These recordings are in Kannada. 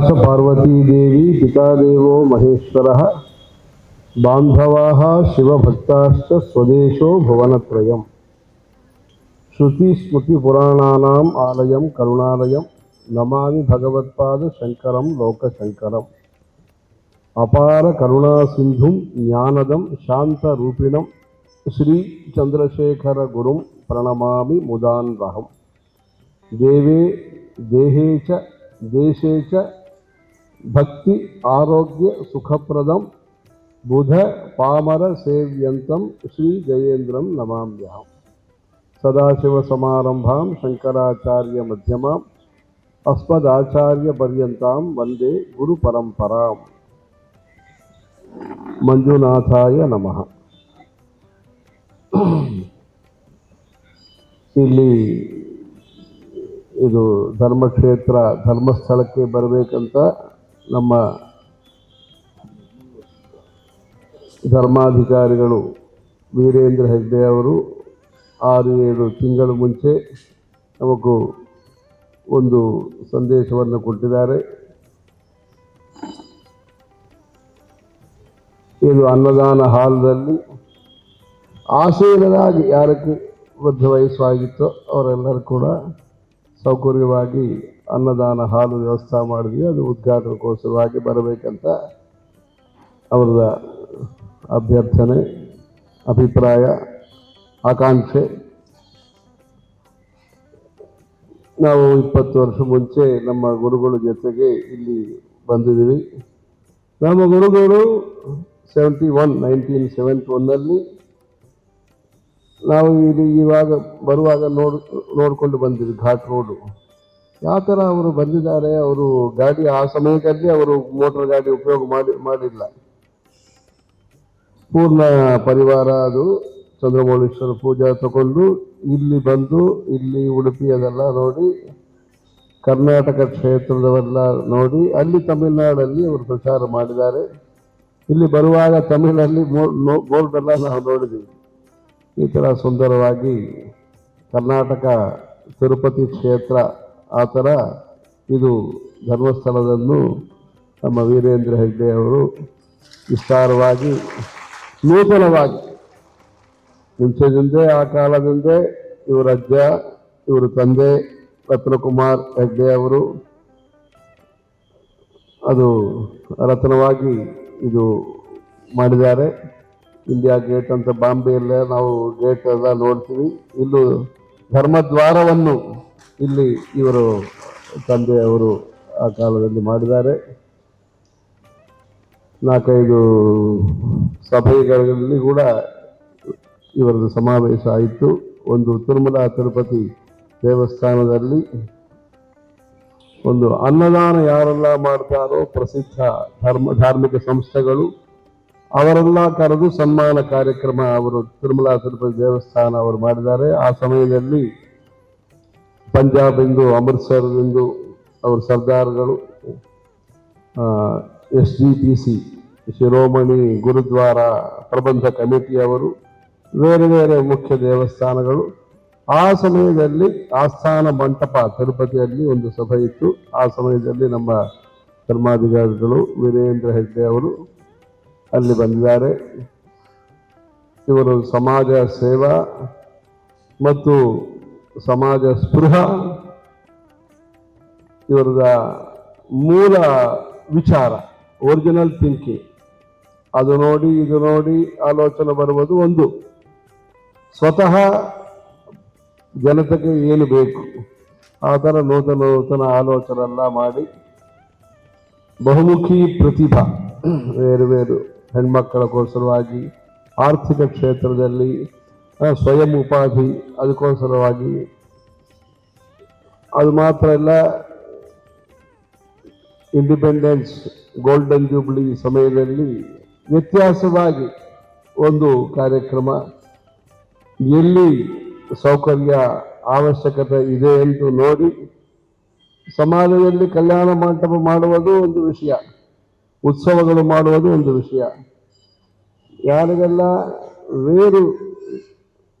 व्यास पार्वतीदेवी पितादेव महेश्वर बांधवा शिवभक्ताश्च स्वदेशो भुवनत्रयम् श्रुतिस्मृतिपुराणानाम् आलयं करुणालयं नमामि भगवत्पादशङ्करं लोकशङ्करम् அபார கருணா சிந்தும் ஞானதம் சாந்த ரூபிணம் ஸ்ரீ சந்திரசேகர குரும் பிரணமாமி முதான்வகம் தேவே தேகே ச தேசே ச ಭಕ್ತಿ, ಆರೋಗ್ಯ, ಸುಖಪ್ರದಂ, ಬುಧ, ಪಾಮರ, ಸೇವ್ಯಂತಂ, ಶ್ರೀ ಜಯೇಂದ್ರಂ ನಮಾಮ್ಯಹಂ. ಸದಾಶಿವಸಮಾರಂಭಾಂ ಶಂಕರಾಚಾರ್ಯ ಮಧ್ಯಮ ಅಸ್ಮದಾಚಾರ್ಯ ಪರ್ಯಂತಾಂ, ವಂದೇ ಗುರು ಪರಂಪರಾಂ. ಮಂಜುನಾಥಾಯ ನಮಃ. ಇಲ್ಲಿ ಇದು ಧರ್ಮಕ್ಷೇತ್ರ ಧರ್ಮಸ್ಥಳಕ್ಕೆ ಬರಬೇಕಂತ ನಮ್ಮ ಧರ್ಮಾಧಿಕಾರಿಗಳು ವೀರೇಂದ್ರ ಹೆಗ್ಡೆ ಅವರು ಆರು, ಏಳು ತಿಂಗಳು ಮುಂಚೆ ನಮಗೂ ಒಂದು ಸಂದೇಶವನ್ನು ಕೊಟ್ಟಿದ್ದಾರೆ. ಇದು ಅನ್ನದಾನ ಹಾಲದಲ್ಲಿ ಆಸೀನರಾಗಿ ಯಾರಕ್ಕೆ ವೃದ್ಧ ವಯಸ್ಸು ಅವರೆಲ್ಲರೂ ಕೂಡ ಸೌಕರ್ಯವಾಗಿ ಅನ್ನದಾನ, ಹಾಲು ವ್ಯವಸ್ಥೆ ಮಾಡಿದ್ವಿ. ಅದು ಉದ್ಘಾಟನೆಗೋಸ್ಕರವಾಗಿ ಬರಬೇಕಂತ ಅವರ ಅಭ್ಯರ್ಥನೆ, ಅಭಿಪ್ರಾಯ, ಆಕಾಂಕ್ಷೆ. ನಾವು ಇಪ್ಪತ್ತು ವರ್ಷ ಮುಂಚೆ ನಮ್ಮ ಗುರುಗಳ ಜೊತೆಗೆ ಇಲ್ಲಿ ಬಂದಿದ್ದೀವಿ. ನಮ್ಮ ಗುರುಗಳು ಸೆವೆಂಟಿ ಒನ್, ನೈನ್ಟೀನ್ ಸೆವೆಂಟಿ ಒನ್ನಲ್ಲಿ ನಾವು ಇಲ್ಲಿ ಇವಾಗ ಬರುವಾಗ ನೋಡ್, ನೋಡಿಕೊಂಡು ಬಂದಿದ್ವಿ, ಘಾಟ್ ರೋಡು. ಯಾವ ಥರ ಅವರು ಬಂದಿದ್ದಾರೆ, ಅವರು ಗಾಡಿ ಆ ಸಮಯದಲ್ಲಿ ಅವರು ಮೋಟರ್ ಗಾಡಿ ಉಪಯೋಗ ಮಾಡಿ, ಮಾಡಿಲ್ಲ. ಪೂರ್ಣ ಪರಿವಾರ ಅದು, ಚಂದ್ರಮೌಳೇಶ್ವರ ಪೂಜಾ ತಗೊಂಡು ಇಲ್ಲಿ ಬಂದು, ಇಲ್ಲಿ ಉಡುಪಿ ಅದೆಲ್ಲ ನೋಡಿ, ಕರ್ನಾಟಕ ಕ್ಷೇತ್ರದವೆಲ್ಲ ನೋಡಿ, ಅಲ್ಲಿ ತಮಿಳುನಾಡಲ್ಲಿ ಅವರು ಪ್ರಚಾರ ಮಾಡಿದ್ದಾರೆ. ಇಲ್ಲಿ ಬರುವಾಗ ತಮಿಳಲ್ಲಿ ಬೋರ್ಡ್ ಎಲ್ಲ ನಾವು ನೋಡಿದ್ದೀವಿ. ಈ ಥರ ಸುಂದರವಾಗಿ ಕರ್ನಾಟಕ ತಿರುಪತಿ ಕ್ಷೇತ್ರ ಆ ಥರ ಇದು ಧರ್ಮಸ್ಥಳದಲ್ಲೂ ನಮ್ಮ ವೀರೇಂದ್ರ ಹೆಗ್ಡೆ ಅವರು ವಿಸ್ತಾರವಾಗಿ, ನೂತನವಾಗಿ ಮುಂಚೆದಿಂದ ಆ ಕಾಲದಿಂದ ಇವರ ಅಜ್ಜ, ಇವರ ತಂದೆ ರತ್ನಕುಮಾರ್ ಹೆಗ್ಡೆ ಅವರು ಅದು ರತ್ನವಾಗಿ ಇದು ಮಾಡಿದ್ದಾರೆ. ಇಂಡಿಯಾ ಗೇಟ್ ಅಂತ ಬಾಂಬೆಯಲ್ಲೇ ನಾವು ಗೇಟ್ ಎಲ್ಲ ನೋಡ್ತೀವಿ. ಇಲ್ಲೂ ಧರ್ಮದ್ವಾರವನ್ನು ಇಲ್ಲಿ ಇವರು ತಂದೆಯವರು ಆ ಕಾಲದಲ್ಲಿ ಮಾಡಿದ್ದಾರೆ. ನಾಲ್ಕೈದು ಸಭೆಗಳಲ್ಲಿ ಕೂಡ ಇವರದ್ದು ಸಮಾವೇಶ ಆಯಿತು. ಒಂದು ತಿರುಮಲ ತಿರುಪತಿ ದೇವಸ್ಥಾನದಲ್ಲಿ ಒಂದು ಅನ್ನದಾನ ಯಾರೆಲ್ಲ ಮಾಡ್ತಾರೋ ಪ್ರಸಿದ್ಧ ಧರ್ಮ ಧಾರ್ಮಿಕ ಸಂಸ್ಥೆಗಳು ಅವರೆಲ್ಲ ಕರೆದು ಸನ್ಮಾನ ಕಾರ್ಯಕ್ರಮ ಅವರು ತಿರುಮಲ ತಿರುಪತಿ ದೇವಸ್ಥಾನ ಅವರು ಮಾಡಿದ್ದಾರೆ. ಆ ಸಮಯದಲ್ಲಿ ಪಂಜಾಬ್ ಇಂದು ಅಮೃತ್ಸರದಿಂದು ಅವ್ರ ಸರ್ದಾರ್ಗಳು S G P C, Shiromani Gurdwara Prabandh ಕಮಿಟಿಯವರು ಬೇರೆ ಬೇರೆ ಮುಖ್ಯ ದೇವಸ್ಥಾನಗಳು. ಆ ಸಮಯದಲ್ಲಿ ಆಸ್ಥಾನ ಮಂಟಪ ತಿರುಪತಿಯಲ್ಲಿ ಒಂದು ಸಭೆ ಇತ್ತು. ಆ ಸಮಯದಲ್ಲಿ ನಮ್ಮ ಧರ್ಮಾಧಿಕಾರಿಗಳು ವೀರೇಂದ್ರ ಹೆಗ್ಡೆ ಅವರು ಅಲ್ಲಿ ಬಂದಿದ್ದಾರೆ. ಇವರು ಸಮಾಜ ಸೇವಾ ಮತ್ತು ಸಮಾಜ ಸ್ಪೃಹ. ಇವರದ ಮೂಲ ವಿಚಾರ ಒರಿಜಿನಲ್ ಥಿಂಕಿಂಗ್ ಅದು ನೋಡಿ, ಇದು ನೋಡಿ ಆಲೋಚನೆ ಬರುವುದು ಒಂದು. ಸ್ವತಃ ಜನತೆಗೆ ಏನು ಬೇಕು? ಆ ಥರ ನೂತನ ನೂತನ ಆಲೋಚನೆ ಎಲ್ಲ ಮಾಡಿ ಬಹುಮುಖಿ ಪ್ರತಿಭಾ, ಬೇರೆ ಬೇರೆ. ಹೆಣ್ಮಕ್ಕಳಕ್ಕೋಸ್ಕರವಾಗಿ ಆರ್ಥಿಕ ಕ್ಷೇತ್ರದಲ್ಲಿ ಸ್ವಯಂ ಉಪಾಧಿ ಅದಕ್ಕೋಸ್ಕರವಾಗಿ. ಅದು ಮಾತ್ರ ಅಲ್ಲ ಇಂಡಿಪೆಂಡೆನ್ಸ್ ಗೋಲ್ಡನ್ ಜೂಬ್ಲಿ ಸಮಯದಲ್ಲಿ ವ್ಯತ್ಯಾಸವಾಗಿ ಒಂದು ಕಾರ್ಯಕ್ರಮ. ಎಲ್ಲಿ ಸೌಕರ್ಯ, ಅವಶ್ಯಕತೆ ಇದೆ ಎಂದು ನೋಡಿ, ಸಮಾಜದಲ್ಲಿ ಕಲ್ಯಾಣ ಮಂಟಪ ಮಾಡುವುದು ಒಂದು ವಿಷಯ. ಉತ್ಸವಗಳು ಮಾಡುವುದು ಒಂದು ವಿಷಯ. ಯಾರಿಗೆಲ್ಲ ವೇರು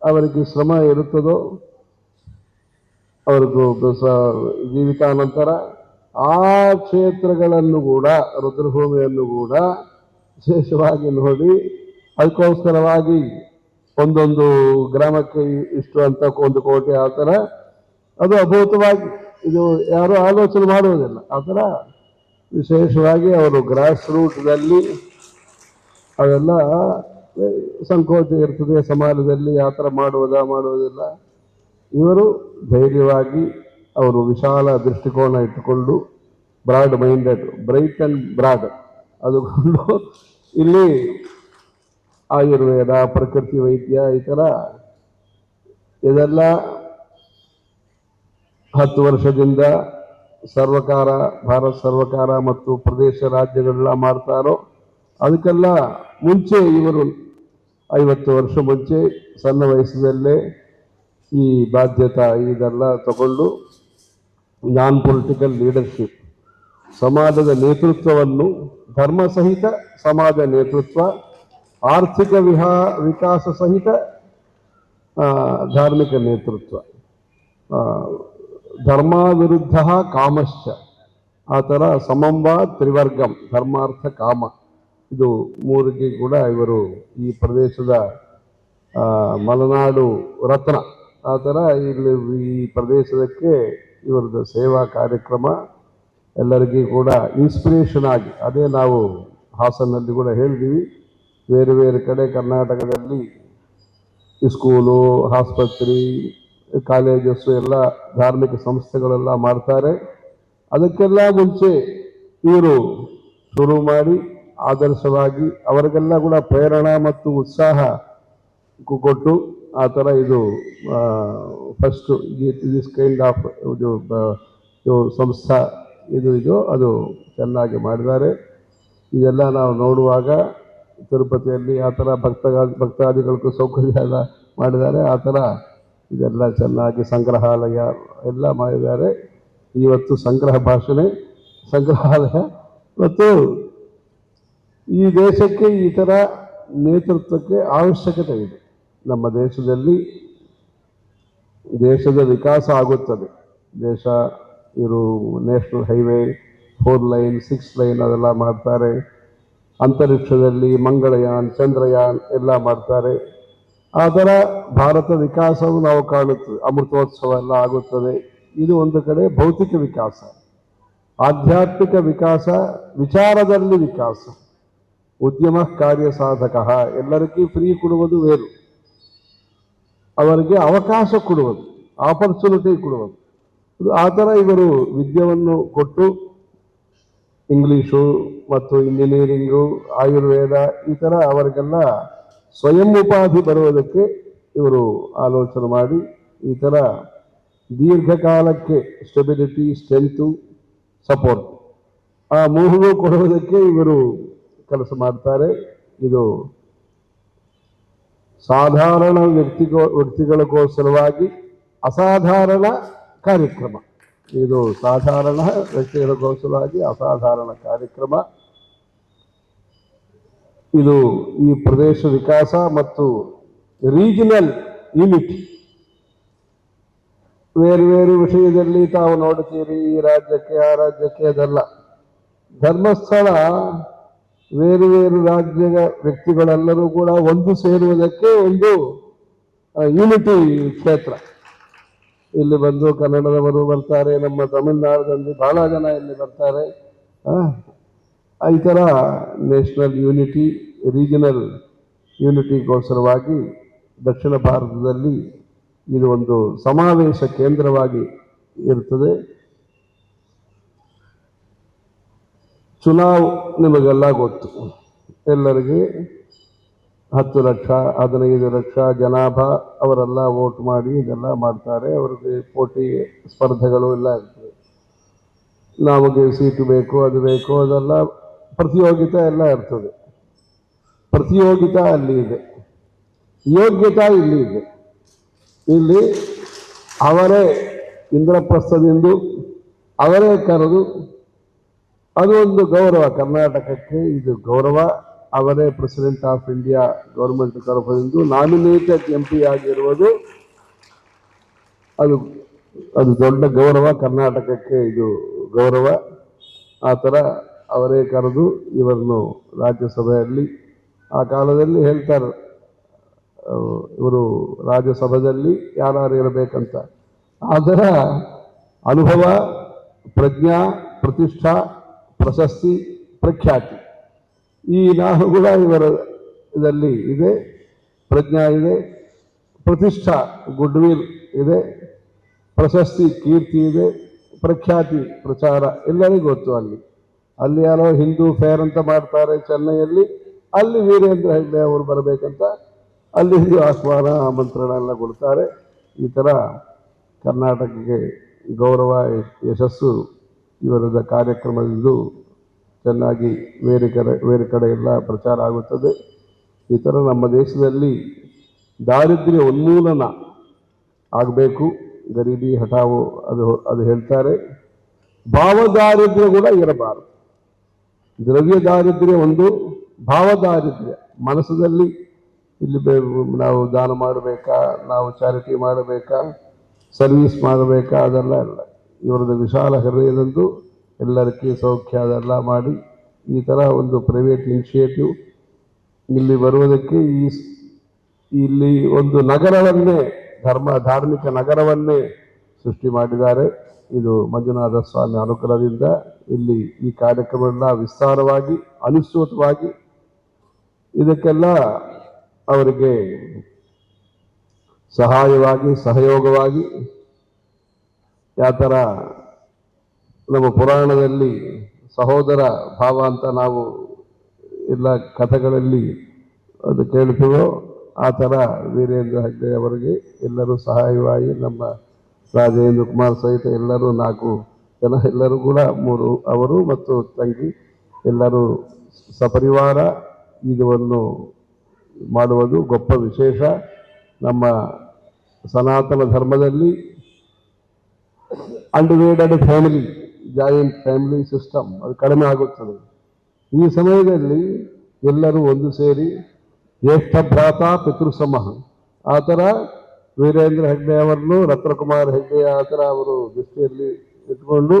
ಅವರಿಗೆ ಶ್ರಮ ಇರುತ್ತದೋ ಅವರಿಗೂ ಸ- ಜೀವಿತಾನಂತರ ಆ ಕ್ಷೇತ್ರಗಳನ್ನು ಕೂಡ, ರುದ್ರಭೂಮಿಯನ್ನು ಕೂಡ ವಿಶೇಷವಾಗಿ ನೋಡಿ, ಅದಕ್ಕೋಸ್ಕರವಾಗಿ ಒಂದೊಂದು ಗ್ರಾಮಕ್ಕೆ ಇಷ್ಟು ಅಂತ ಒಂದು ಕೋಟಿ ಆ ಥರ. ಅದು ಅಭೂತವಾಗಿ ಇದು ಯಾರೂ ಆಲೋಚನೆ ಮಾಡುವುದಿಲ್ಲ. ಆ ಥರ ವಿಶೇಷವಾಗಿ ಅವರು ಗ್ರಾಸ್ ರೂಟ್ದಲ್ಲಿ ಅವೆಲ್ಲ ಸಂಕೋಚ ಇರ್ತದೆ ಸಮಾಜದಲ್ಲಿ ಆ ಥರ ಮಾಡುವುದಾ ಮಾಡುವುದಿಲ್ಲ ಇವರು ಧೈರ್ಯವಾಗಿ ಅವರು ವಿಶಾಲ ದೃಷ್ಟಿಕೋನ ಇಟ್ಟುಕೊಂಡು broad minded, bright and broad ಅದುಕೊಂಡು ಇಲ್ಲಿ ಆಯುರ್ವೇದ, ಪ್ರಕೃತಿ ವೈದ್ಯ ಈ ಥರ ಇದೆಲ್ಲ ಹತ್ತು ವರ್ಷದಿಂದ ಸರ್ವಕಾರ, ಭಾರತ ಸರ್ವಕಾರ ಮತ್ತು ಪ್ರದೇಶ ರಾಜ್ಯಗಳೆಲ್ಲ ಮಾಡ್ತಾರೋ ಅದಕ್ಕೆಲ್ಲ ಮುಂಚೆ ಇವರು ಐವತ್ತು ವರ್ಷ ಮುಂಚೆ ಸಣ್ಣ ವಯಸ್ಸಿನಲ್ಲೇ ಈ ಬಾಧ್ಯತೆ ಇದೆಲ್ಲ ತಗೊಂಡು ನಾನ್ ಪೊಲಿಟಿಕಲ್ ಲೀಡರ್ಶಿಪ್ ಸಮಾಜದ ನೇತೃತ್ವವನ್ನು, ಧರ್ಮ ಸಹಿತ ಸಮಾಜ ನೇತೃತ್ವ, ಆರ್ಥಿಕ ವಿಹಾ, ವಿಕಾಸ ಸಹಿತ ಧಾರ್ಮಿಕ ನೇತೃತ್ವ ಆ, ಧರ್ಮ ವಿರುದ್ಧ ಕಾಮಶ್ಚ. ಆ ಥರ ಸಮಂಬ ತ್ರಿವರ್ಗಂ ಧರ್ಮಾರ್ಥ ಕಾಮ. ಇದು ಮೂರಿಗೆ ಕೂಡ ಇವರು ಈ ಪ್ರದೇಶದ ಮಲೆನಾಡು ರತ್ನ. ಆ ಥರ ಇಲ್ಲಿ ಈ ಪ್ರದೇಶದಕ್ಕೆ ಇವರದ ಸೇವಾ ಕಾರ್ಯಕ್ರಮ ಎಲ್ಲರಿಗೂ ಕೂಡ ಇನ್ಸ್ಪಿರೇಷನ್ ಆಗಿ. ಅದೇ ನಾವು ಹಾಸನಲ್ಲಿ ಕೂಡ ಹೇಳಿದ್ದೀವಿ ಬೇರೆ ಬೇರೆ ಕಡೆ ಕರ್ನಾಟಕದಲ್ಲಿ ಸ್ಕೂಲು ಆಸ್ಪತ್ರೆ ಕಾಲೇಜಸ್ಸು ಎಲ್ಲ ಧಾರ್ಮಿಕ ಸಂಸ್ಥೆಗಳೆಲ್ಲ ಮಾಡ್ತಾರೆ. ಅದಕ್ಕೆಲ್ಲ ಮುಂಚೆ ಇವರು ಶುರು ಮಾಡಿ ಆದರ್ಶವಾಗಿ ಅವರಿಗೆಲ್ಲ ಕೂಡ ಪ್ರೇರಣಾ ಮತ್ತು ಉತ್ಸಾಹ ಕೊಟ್ಟು ಆ ಥರ ಇದು ಫಸ್ಟ್ ದಿಸ್ ಕೈಂಡ್ ಆಫ್ ಇದು ಸಂಸ್ಥಾ ಇದು ಇದು, ಅದು ಚೆನ್ನಾಗಿ ಮಾಡಿದ್ದಾರೆ. ಇದೆಲ್ಲ ನಾವು ನೋಡುವಾಗ ತಿರುಪತಿಯಲ್ಲಿ ಆ ಥರ ಭಕ್ತ ಭಕ್ತಾದಿಗಳಿಗೂ ಸೌಕರ್ಯ ಎಲ್ಲ ಮಾಡಿದ್ದಾರೆ. ಆ ಥರ ಇದೆಲ್ಲ ಚೆನ್ನಾಗಿ ಸಂಗ್ರಹಾಲಯ ಎಲ್ಲ ಮಾಡಿದ್ದಾರೆ. ಇವತ್ತು ಸಂಗ್ರಹ ಭಾಷಣೆ, ಸಂಗ್ರಹಾಲಯ ಮತ್ತು ಈ ದೇಶಕ್ಕೆ ಈ ಥರ ನೇತೃತ್ವಕ್ಕೆ ಅವಶ್ಯಕತೆ ಇದೆ. ನಮ್ಮ ದೇಶದಲ್ಲಿ ದೇಶದ ವಿಕಾಸ ಆಗುತ್ತದೆ. ದೇಶ ಇರು national highway, four lane, six lane ಅದೆಲ್ಲ ಮಾಡ್ತಾರೆ. ಅಂತರಿಕ್ಷದಲ್ಲಿ ಮಂಗಳಯಾನ್, ಚಂದ್ರಯಾನ್ ಎಲ್ಲ ಮಾಡ್ತಾರೆ. ಥರ ಭಾರತ ವಿಕಾಸವು ನಾವು ಕಾಣುತ್ತದೆ ಅಮೃತೋತ್ಸವ ಎಲ್ಲ ಆಗುತ್ತದೆ. ಇದು ಒಂದು ಕಡೆ ಭೌತಿಕ ವಿಕಾಸ. ಆಧ್ಯಾತ್ಮಿಕ ವಿಕಾಸ, ವಿಚಾರದಲ್ಲಿ ವಿಕಾಸ. ಉದ್ಯಮ ಕಾರ್ಯ ಸಾಧಕ. ಎಲ್ಲರಿಗೂ ಫ್ರೀ ಕೊಡುವುದು ಬೇರು. ಅವರಿಗೆ ಅವಕಾಶ ಕೊಡುವುದು ಆಪರ್ಚುನಿಟಿ ಕೊಡುವುದು. ಆ ಥರ ಇವರು ವಿದ್ಯವನ್ನು ಕೊಟ್ಟು ಇಂಗ್ಲೀಷು ಮತ್ತು ಇಂಜಿನಿಯರಿಂಗು, ಆಯುರ್ವೇದ ಈ ಥರ ಅವರಿಗೆಲ್ಲ ಸ್ವಯಂ ಉಪಾಧಿ ಬರುವುದಕ್ಕೆ ಇವರು ಆಲೋಚನೆ ಮಾಡಿ ಈ ಥರ ದೀರ್ಘಕಾಲಕ್ಕೆ ಸ್ಟೆಬಿಲಿಟಿ ಸ್ಟ್ರೆಂತು ಸಪೋರ್ಟ್ ಆ ಮೂರು ಕೊಡುವುದಕ್ಕೆ ಇವರು ಕೆಲಸ ಮಾಡ್ತಾರೆ. ಇದು ಸಾಧಾರಣ ವ್ಯಕ್ತಿಗೋ ವ್ಯಕ್ತಿಗಳಿಗೋಸ್ಕರವಾಗಿ ಅಸಾಧಾರಣ ಕಾರ್ಯಕ್ರಮ. ಇದು ಸಾಧಾರಣ ವ್ಯಕ್ತಿಗಳಿಗೋಸ್ಕರವಾಗಿ ಅಸಾಧಾರಣ ಕಾರ್ಯಕ್ರಮ. ಇದು ಈ ಪ್ರದೇಶ ವಿಕಾಸ ಮತ್ತು ರೀಜನಲ್ ಯೂನಿಟ್ ಬೇರೆ ಬೇರೆ ವಿಷಯದಲ್ಲಿ ತಾವು ನೋಡುತ್ತೀರಿ, ಈ ರಾಜ್ಯಕ್ಕೆ, ಆ ರಾಜ್ಯಕ್ಕೆ ಅದಲ್ಲ. ಧರ್ಮಸ್ಥಳ ಬೇರೆ ಬೇರೆ ರಾಜ್ಯದ ವ್ಯಕ್ತಿಗಳೆಲ್ಲರೂ ಕೂಡ ಒಂದು ಸೇರುವುದಕ್ಕೆ ಒಂದು ಯೂನಿಟಿ ಕ್ಷೇತ್ರ. ಇಲ್ಲಿ ಬಂದು ಕನ್ನಡದವರು ಬರ್ತಾರೆ, ನಮ್ಮ ತಮಿಳುನಾಡದಲ್ಲಿ ಬಹಳ ಜನ ಇಲ್ಲಿ ಬರ್ತಾರೆ. ಈ ಥರ ನ್ಯಾಷನಲ್ ಯೂನಿಟಿ ರೀಜನಲ್ ಯೂನಿಟಿಗೋಸ್ಕರವಾಗಿ ದಕ್ಷಿಣ ಭಾರತದಲ್ಲಿ ಇದು ಒಂದು ಸಮಾವೇಶ ಕೇಂದ್ರವಾಗಿ ಇರ್ತದೆ. ಚುನಾವ್ ನಿಮಗೆಲ್ಲ ಗೊತ್ತು. ಎಲ್ಲರಿಗೆ ಹತ್ತು ಲಕ್ಷ, ಹದಿನೈದು ಲಕ್ಷ ಜನಾಭ ಅವರೆಲ್ಲ ವೋಟ್ ಮಾಡಿ ಇದೆಲ್ಲ ಮಾಡ್ತಾರೆ. ಅವ್ರಿಗೆ ಪೋಟಿ ಸ್ಪರ್ಧೆಗಳು ಎಲ್ಲ ಇರ್ತದೆ. ನಮಗೆ ಸೀಟು ಬೇಕು, ಅದು ಬೇಕು, ಅದೆಲ್ಲ ಪ್ರತಿಯೋಗಿತಾ ಎಲ್ಲ ಇರ್ತದೆ. ಪ್ರತಿಯೋಗಿತ ಅಲ್ಲಿ ಇದೆ. ಯೋಗ್ಯತಾ ಇಲ್ಲಿ ಇದೆ. ಇಲ್ಲಿ ಅವರೇ ಇಂದ್ರಪ್ರಸ್ಥದಿಂದು, ಅವರೇ ಕರೆದು, ಅದು ಒಂದು ಗೌರವ. ಕರ್ನಾಟಕಕ್ಕೆ ಇದು ಗೌರವ. ಅವರೇ ಪ್ರೆಸಿಡೆಂಟ್ ಆಫ್ ಇಂಡಿಯಾ ಗೌರ್ಮೆಂಟ್ ತರಫದಿಂದ ನಾಮಿನೇಟೆಡ್ ಎಂ ಪಿ ಆಗಿರುವುದು ಅದು ಅದು ದೊಡ್ಡ ಗೌರವ. ಕರ್ನಾಟಕಕ್ಕೆ ಇದು ಗೌರವ. ಆ ಥರ ಅವರೇ ಕರೆದು ಇವರನ್ನು ರಾಜ್ಯಸಭೆಯಲ್ಲಿ ಆ ಕಾಲದಲ್ಲಿ ಹೇಳ್ತಾರೆ. ಇವರು ರಾಜ್ಯಸಭೆಯಲ್ಲಿ ಯಾರು ಇರಬೇಕಂತ. ಅದರ ಅನುಭವ, ಪ್ರಜ್ಞಾ, ಪ್ರತಿಷ್ಠಾ, ಪ್ರಶಸ್ತಿ, ಪ್ರಖ್ಯಾತಿ. ಈ ನಾನು ಕೂಡ ಇವರ ಇದರಲ್ಲಿ ಇದೆ, ಪ್ರಜ್ಞಾ ಇದೆ, ಪ್ರತಿಷ್ಠಾ ಗುಡ್ವಿಲ್ ಇದೆ, ಪ್ರಶಸ್ತಿ ಕೀರ್ತಿ ಇದೆ, ಪ್ರಖ್ಯಾತಿ ಪ್ರಚಾರ ಎಲ್ಲರಿಗೂ ಗೊತ್ತು ಅಲ್ಲಿ. ಅಲ್ಲಿ ಯಾರೋ ಹಿಂದೂ ಫೇರ್ ಅಂತ ಮಾಡ್ತಾರೆ ಚೆನ್ನೈಯಲ್ಲಿ, ಅಲ್ಲಿ ವೀರೇಂದ್ರ ಹೆಗ್ಡೆ ಅವರು ಬರಬೇಕಂತ ಅಲ್ಲಿ ಆಹ್ವಾನ ಆಮಂತ್ರಣ ಎಲ್ಲ ಕೊಡ್ತಾರೆ. ಈ ಥರ ಕರ್ನಾಟಕಕ್ಕೆ ಗೌರವ, ಯಶಸ್ಸು ಇವರದ ಕಾರ್ಯಕ್ರಮದಿಂದ ಚೆನ್ನಾಗಿ ಬೇರೆ ಕಡೆ ಬೇರೆ ಕಡೆ ಎಲ್ಲ ಪ್ರಚಾರ ಆಗುತ್ತದೆ. ಈ ಥರ ನಮ್ಮ ದೇಶದಲ್ಲಿ ದಾರಿದ್ರ್ಯ ಉನ್ಮೂಲನ ಆಗಬೇಕು. ಗರೀಬಿ ಹಠಾವು ಅದು ಅದು ಹೇಳ್ತಾರೆ. ಭಾವದಾರಿದ್ರ್ಯ ಕೂಡ ಇರಬಾರದು. ದ್ರವ್ಯ ದಾರಿದ್ರ್ಯ ಒಂದು ಭಾವ ದಾರಿದ್ರ್ಯ ಮನಸ್ಸದಲ್ಲಿ ಇಲ್ಲಿ ನಾವು ದಾನ ಮಾಡಬೇಕಾ, ನಾವು ಚಾರಿಟಿ ಮಾಡಬೇಕಾ, ಸರ್ವೀಸ್ ಮಾಡಬೇಕಾ, ಅದೆಲ್ಲ ಇಲ್ಲ. ಇವರದ್ದು ವಿಶಾಲ ಹೃದಯದಂದು ಎಲ್ಲರಿಗೂ ಸೌಖ್ಯ ಅದೆಲ್ಲ ಮಾಡಿ ಈ ಥರ ಒಂದು ಪ್ರೈವೇಟ್ ಇನಿಷಿಯೇಟಿವ್ ಇಲ್ಲಿ ಬರುವುದಕ್ಕೆ ಈ ಇಲ್ಲಿ ಒಂದು ನಗರವನ್ನೇ, ಧರ್ಮ, ಧಾರ್ಮಿಕ ನಗರವನ್ನೇ ಸೃಷ್ಟಿ ಮಾಡಿದ್ದಾರೆ. ಇದು ಮಂಜುನಾಥ ಸ್ವಾಮಿ ಅನುಗ್ರಹದಿಂದ ಇಲ್ಲಿ ಈ ಕಾರ್ಯಕ್ರಮವನ್ನು ವಿಸ್ತಾರವಾಗಿ, ಅನುಸೂತವಾಗಿ ಇದಕ್ಕೆಲ್ಲ ಅವರಿಗೆ ಸಹಾಯವಾಗಿ, ಸಹಯೋಗವಾಗಿ ಯಾವ ಥರ ನಮ್ಮ ಪುರಾಣದಲ್ಲಿ ಸಹೋದರ ಭಾವ ಅಂತ ನಾವು ಎಲ್ಲ ಕಥೆಗಳಲ್ಲಿ ಅದು ಕೇಳ್ತೀವೋ, ಆ ಥರ ವೀರೇಂದ್ರ ಹೆಗ್ಡೆ ಅವರಿಗೆ ಎಲ್ಲರೂ ಸಹಾಯವಾಗಿ ನಮ್ಮ ರಾಜೇಂದ್ರ ಕುಮಾರ್ ಸಹಿತ ಎಲ್ಲರೂ ನಾಲ್ಕು ಜನ, ಎಲ್ಲರೂ ಕೂಡ ಮೂರು ಅವರು ಮತ್ತು ತಂಗಿ, ಎಲ್ಲರೂ ಸಪರಿವಾರ. ಇದನ್ನು ಮಾಡುವುದು ಗೊಪ್ಪ ವಿಶೇಷ. ನಮ್ಮ ಸನಾತನ ಧರ್ಮದಲ್ಲಿ undivided family joint family system ಅದು ಕಡಿಮೆ ಆಗುತ್ತದೆ. ಈ ಸಮಯದಲ್ಲಿ ಎಲ್ಲರೂ ಒಂದು ಸೇರಿ ಜ್ಯೇಷ್ಠ ಭ್ರಾತ ಪಿತೃಸಮ. ಆ ಥರ ವೀರೇಂದ್ರ ಹೆಗ್ಡೆ ಅವರನ್ನು ರತ್ನಕುಮಾರ್ ಹೆಗ್ಡೆ ಆ ಥರ ಅವರು ದೃಷ್ಟಿಯಲ್ಲಿ ಇಟ್ಕೊಂಡು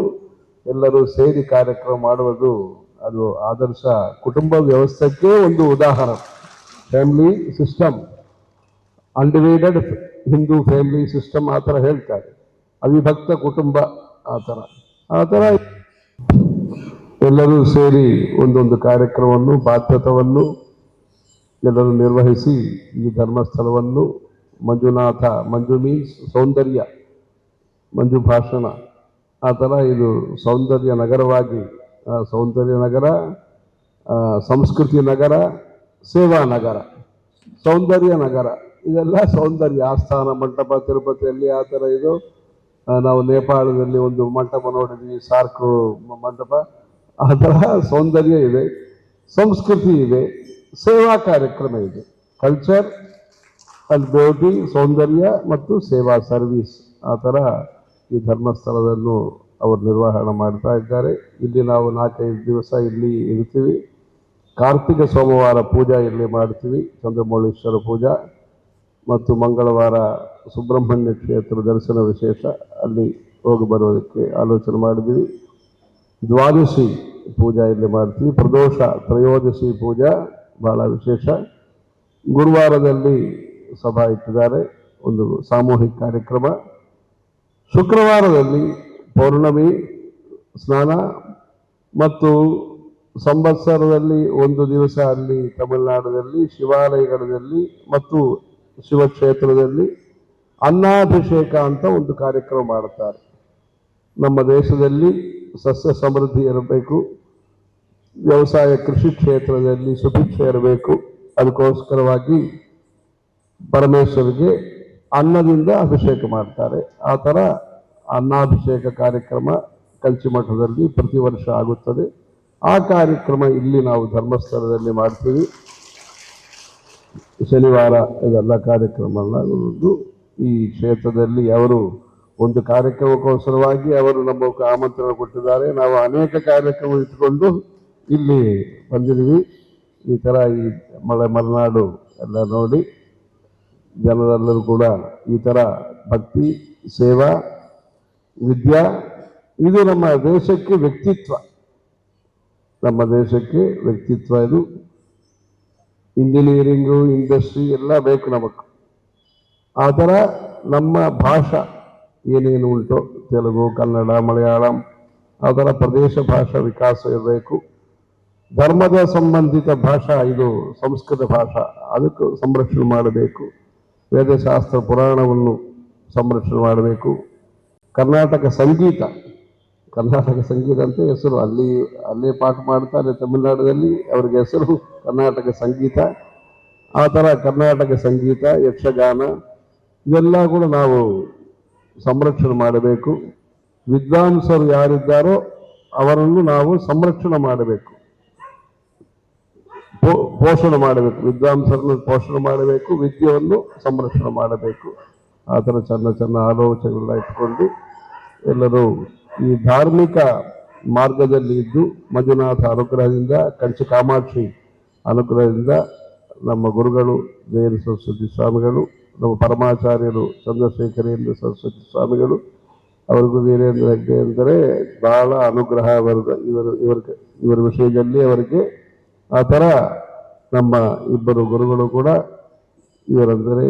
ಎಲ್ಲರೂ ಸೇರಿ ಕಾರ್ಯಕ್ರಮ ಮಾಡುವುದು ಅದು ಆದರ್ಶ ಕುಟುಂಬ ವ್ಯವಸ್ಥೆಗೆ ಒಂದು ಉದಾಹರಣೆ. Family system undivided Hindu family system ಆ ಥರ ಹೇಳ್ತಾರೆ. ಅವಿಭಕ್ತ ಕುಟುಂಬ ಆ ಥರ. ಆ ಥರ ಎಲ್ಲರೂ ಸೇರಿ ಒಂದೊಂದು ಕಾರ್ಯಕ್ರಮವನ್ನು, ಬಾಧ್ಯತವನ್ನು ಎಲ್ಲರೂ ನಿರ್ವಹಿಸಿ ಈ ಧರ್ಮಸ್ಥಳವನ್ನು ಮಂಜುನಾಥ ಮಂಜು ಮೀನ್ಸ್ ಸೌಂದರ್ಯ, ಮಂಜು ಭಾಷಣ. ಆ ಥರ ಇದು ಸೌಂದರ್ಯ ನಗರವಾಗಿ ಸೌಂದರ್ಯ ನಗರ ಸಂಸ್ಕೃತಿ ನಗರ, ಸೇವಾ ನಗರ, ಸೌಂದರ್ಯ ನಗರ. ಇದೆಲ್ಲ ಸೌಂದರ್ಯ, ಆಸ್ಥಾನ, ಮಂಟಪ ತಿರುಪತಿಯಲ್ಲಿ ಆ ಥರ ಇದು. ನಾವು ನೇಪಾಳದಲ್ಲಿ ಒಂದು ಮಂಟಪ ನೋಡಿದ್ವಿ ಸಾರ್ಕು ಮಂಟಪ. ಆ ಥರ ಸೌಂದರ್ಯ ಇದೆ, ಸಂಸ್ಕೃತಿ ಇದೆ, ಸೇವಾ ಕಾರ್ಯಕ್ರಮ ಇದೆ. ಕಲ್ಚರ್ ಅಲ್ಲಿ ಬ್ಯೂಟಿ ಸೌಂದರ್ಯ ಮತ್ತು ಸೇವಾ ಸರ್ವಿಸ್ ಆ ಥರ ಈ ಧರ್ಮಸ್ಥಳವನ್ನು ಅವರು ನಿರ್ವಹಣೆ ಮಾಡ್ತಾ ಇದ್ದಾರೆ. ಇಲ್ಲಿ ನಾವು ನಾಲ್ಕೈದು ದಿವಸ ಇಲ್ಲಿ ಇರ್ತೀವಿ. ಕಾರ್ತಿಕ ಸೋಮವಾರ ಪೂಜಾ ಇಲ್ಲಿ ಮಾಡ್ತೀವಿ, ಚಂದ್ರಮೌಳೇಶ್ವರ ಪೂಜಾ ಮತ್ತು ಮಂಗಳವಾರ ಸುಬ್ರಹ್ಮಣ್ಯ ಕ್ಷೇತ್ರ ದರ್ಶನ ವಿಶೇಷ ಅಲ್ಲಿ ಹೋಗಿ ಬರೋದಕ್ಕೆ ಆಲೋಚನೆ ಮಾಡಿದ್ವಿ ದ್ವಾದಶಿ ಪೂಜಾ ಇಲ್ಲಿ ಮಾಡ್ತೀವಿ. ಪ್ರದೋಷ ತ್ರಯೋದಶಿ ಪೂಜಾ ಭಾಳ ವಿಶೇಷ. ಗುರುವಾರದಲ್ಲಿ ಸಭಾ ಇಟ್ಟಿದ್ದಾರೆ. ಒಂದು ಸಾಮೂಹಿಕ ಕಾರ್ಯಕ್ರಮ. ಶುಕ್ರವಾರದಲ್ಲಿ ಪೌರ್ಣಮಿ, ಸ್ನಾನ ಮತ್ತು ಸಂವತ್ಸರದಲ್ಲಿ ಒಂದು ದಿವಸ ಅಲ್ಲಿ ತಮಿಳುನಾಡಿನಲ್ಲಿ ಶಿವಾಲಯಗಳಲ್ಲಿ ಮತ್ತು ಶಿವಕ್ಷೇತ್ರದಲ್ಲಿ ಅನ್ನಾಭಿಷೇಕ ಅಂತ ಒಂದು ಕಾರ್ಯಕ್ರಮ ಮಾಡುತ್ತಾರೆ. ನಮ್ಮ ದೇಶದಲ್ಲಿ ಸಸ್ಯ ಸಮೃದ್ಧಿ ಇರಬೇಕು. ವ್ಯವಸಾಯ ಕೃಷಿ ಕ್ಷೇತ್ರದಲ್ಲಿ ಸುಭಿಕ್ಷೆ ಇರಬೇಕು. ಅದಕ್ಕೋಸ್ಕರವಾಗಿ ಪರಮೇಶ್ವರಿಗೆ ಅನ್ನದಿಂದ ಅಭಿಷೇಕ ಮಾಡ್ತಾರೆ. ಆ ಥರ ಅನ್ನಾಭಿಷೇಕ ಕಾರ್ಯಕ್ರಮ ಕಂಚಿಮಠದಲ್ಲಿ ಪ್ರತಿ ವರ್ಷ ಆಗುತ್ತದೆ. ಆ ಕಾರ್ಯಕ್ರಮ ಇಲ್ಲಿ ನಾವು ಧರ್ಮಸ್ಥಳದಲ್ಲಿ ಮಾಡ್ತೀವಿ. ಶನಿವಾರ ಇದೆಲ್ಲ ಕಾರ್ಯಕ್ರಮ ಈ ಕ್ಷೇತ್ರದಲ್ಲಿ ಅವರು ಒಂದು ಕಾರ್ಯಕ್ರಮಕ್ಕೋಸ್ಕರವಾಗಿ ಅವರು ನಮ್ಮ ಆಮಂತ್ರಣ ಕೊಟ್ಟಿದ್ದಾರೆ. ನಾವು ಅನೇಕ ಕಾರ್ಯಕ್ರಮ ಇಟ್ಟುಕೊಂಡು ಇಲ್ಲಿ ಬಂದಿದ್ದೀವಿ. ಈ ಥರ ಈ ಮಲೆ ಮಲೆನಾಡು ಎಲ್ಲ ನೋಡಿ ಜನರೆಲ್ಲರೂ ಕೂಡ ಈ ಥರ ಭಕ್ತಿ, ಸೇವಾ, ವಿದ್ಯಾ, ಇದು ನಮ್ಮ ದೇಶಕ್ಕೆ ವ್ಯಕ್ತಿತ್ವ. ನಮ್ಮ ದೇಶಕ್ಕೆ ವ್ಯಕ್ತಿತ್ವ ಇದು. ಇಂಜಿನಿಯರಿಂಗು, ಇಂಡಸ್ಟ್ರಿ ಎಲ್ಲ ಬೇಕು ನಮಗೆ. ಆ ಥರ ನಮ್ಮ ಭಾಷಾ ಏನೇನು ಉಂಟು? ತೆಲುಗು, ಕನ್ನಡ, ಮಲಯಾಳಂ, ಆ ಪ್ರದೇಶ ಭಾಷಾ ವಿಕಾಸ ಇರಬೇಕು. ಧರ್ಮದ ಸಂಬಂಧಿತ ಭಾಷಾ ಇದು ಸಂಸ್ಕೃತ ಭಾಷಾ. ಅದಕ್ಕೂ ಸಂರಕ್ಷಣೆ ಮಾಡಬೇಕು. ವೇದಶಾಸ್ತ್ರ ಪುರಾಣವನ್ನು ಸಂರಕ್ಷಣೆ ಮಾಡಬೇಕು. ಕರ್ನಾಟಕ ಸಂಗೀತ ಕರ್ನಾಟಕ ಸಂಗೀತ ಅಂತ ಹೆಸರು. ಅಲ್ಲಿ, ಅಲ್ಲೇ ಪಾಠ ಮಾಡ್ತಾರೆ ತಮಿಳುನಾಡಿನಲ್ಲಿ ಅವ್ರಿಗೆ ಹೆಸರು ಕರ್ನಾಟಕ ಸಂಗೀತ. ಆ ಥರ ಕರ್ನಾಟಕ ಸಂಗೀತ, ಯಕ್ಷಗಾನ, ಇವೆಲ್ಲ ಕೂಡ ನಾವು ಸಂರಕ್ಷಣೆ ಮಾಡಬೇಕು. ವಿದ್ವಾಂಸರು ಯಾರಿದ್ದಾರೋ ಅವರನ್ನು ನಾವು ಸಂರಕ್ಷಣೆ ಮಾಡಬೇಕು. ಪೋಷಣೆ ಮಾಡಬೇಕು. ವಿದ್ವಾಂಸರನ್ನು ಪೋಷಣೆ ಮಾಡಬೇಕು. ವಿದ್ಯೆಯನ್ನು ಸಂರಕ್ಷಣೆ ಮಾಡಬೇಕು. ಆ ಥರ ಚೆನ್ನ ಚೆನ್ನ ಆಲೋಚನೆಗಳನ್ನ ಇಟ್ಕೊಂಡು ಎಲ್ಲರೂ ಈ ಧಾರ್ಮಿಕ ಮಾರ್ಗದಲ್ಲಿ ಇದ್ದು ಮಂಜುನಾಥ ಅನುಗ್ರಹದಿಂದ, ಕಂಚಿ ಕಾಮಾಕ್ಷಿ ಅನುಗ್ರಹದಿಂದ ನಮ್ಮ ಗುರುಗಳು ಜಯನ ಸರಸ್ವತಿ ಸ್ವಾಮಿಗಳು, ನಮ್ಮ ಪರಮಾಚಾರ್ಯರು ಚಂದ್ರಶೇಖರೇಂದ್ರ ಸರಸ್ವತಿ ಸ್ವಾಮಿಗಳು, ಅವರಿಗೂ ವೀರೇಂದ್ರ ಹೆಗ್ಡೆ ಅಂದರೆ ಬಹಳ ಅನುಗ್ರಹ ಅವರು, ಇವರು ಇವರ ಇವರ ವಿಷಯದಲ್ಲಿ ಅವರಿಗೆ ಆ ಥರ ನಮ್ಮ ಇಬ್ಬರು ಗುರುಗಳು ಕೂಡ ಇವರಂದರೆ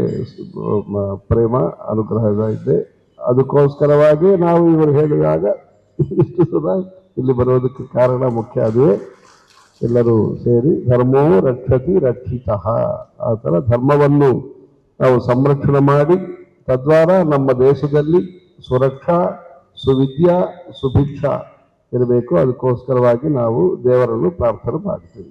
ಪ್ರೇಮ ಅನುಗ್ರಹದ ಇದೆ ಅದಕ್ಕೋಸ್ಕರವಾಗಿ ನಾವು ಇವರು ಹೇಳಿದಾಗ ಇಷ್ಟು ಸದಾ ಇಲ್ಲಿ ಬರೋದಕ್ಕೆ ಕಾರಣ ಮುಖ್ಯ ಅದುವೇ ಎಲ್ಲರೂ ಸೇರಿ ಧರ್ಮವು ರಕ್ಷತಿ ರಕ್ಷಿತ. ಆ ಥರ ಧರ್ಮವನ್ನು ನಾವು ಸಂರಕ್ಷಣೆ ಮಾಡಿ, ತದ್ವಾರ ನಮ್ಮ ದೇಶದಲ್ಲಿ ಸುರಕ್ಷಾ, ಸುವಿದ್ಯಾ, ಸುಭಿಕ್ಷಾ ಇರಬೇಕು. ಅದಕ್ಕೋಸ್ಕರವಾಗಿ ನಾವು ದೇವರನ್ನು ಪ್ರಾರ್ಥನೆ ಮಾಡ್ತೀವಿ.